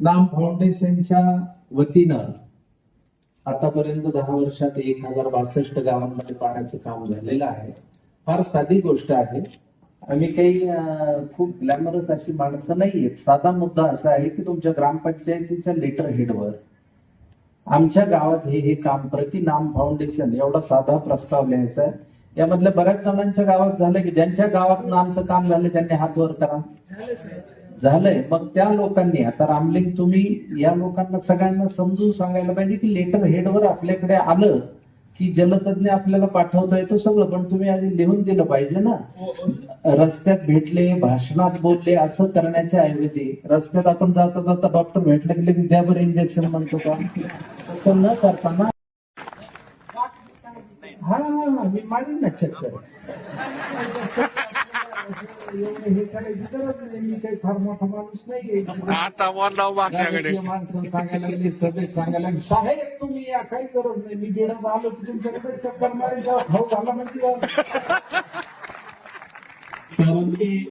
नाम फाउंडेशनच्या वतीनं आतापर्यंत दहा वर्षात एक हजार बासष्ट गावांमध्ये पाण्याचं काम झालेलं आहे. फार साधी गोष्ट आहे. आम्ही काही खूप ग्लॅमरस अशी माणसं नाही आहेत साधा मुद्दा असा आहे की तुमच्या ग्रामपंचायतीच्या लेटर हेडवर आमच्या गावात हे हे काम प्रति नाम फाउंडेशन एवढा साधा प्रस्ताव लिहायचा आहे. यामधल्या बऱ्याच जणांच्या गावात झालं की ज्यांच्या गावात नामचं काम झालं त्यांनी हात वर करा. झालंय. मग त्या लोकांनी आता रामलिंग तुम्ही या लोकांना सगळ्यांना समजून सांगायला पाहिजे की लेटर हेडवर आपल्याकडे आलं की जलतज्ञ आपल्याला पाठवता येतो सगळं पण तुम्ही आधी लिहून दिलं पाहिजे ना. रस्त्यात भेटले भाषणात बोलले असं करण्याच्या ऐवजी रस्त्यात आपण जाता जाता डॉक्टर भेटला गेले की द्या बरं इंजेक्शन म्हणतो का? तसं न करताना हा हा मी मारीन ना चक्कर एवढं हे करायची गरज नाही मी काही फार मोठा माणूस नाही आता माझ्याकडे राजकीय माणसं सांगायला लागली सभेत सांगायला लागली. साहेब तुम्ही या काही गरज नाही. मी बिडत आलो की तुमच्याकडे चक्कर मारेल खाऊ घाला म्हणजे कारण की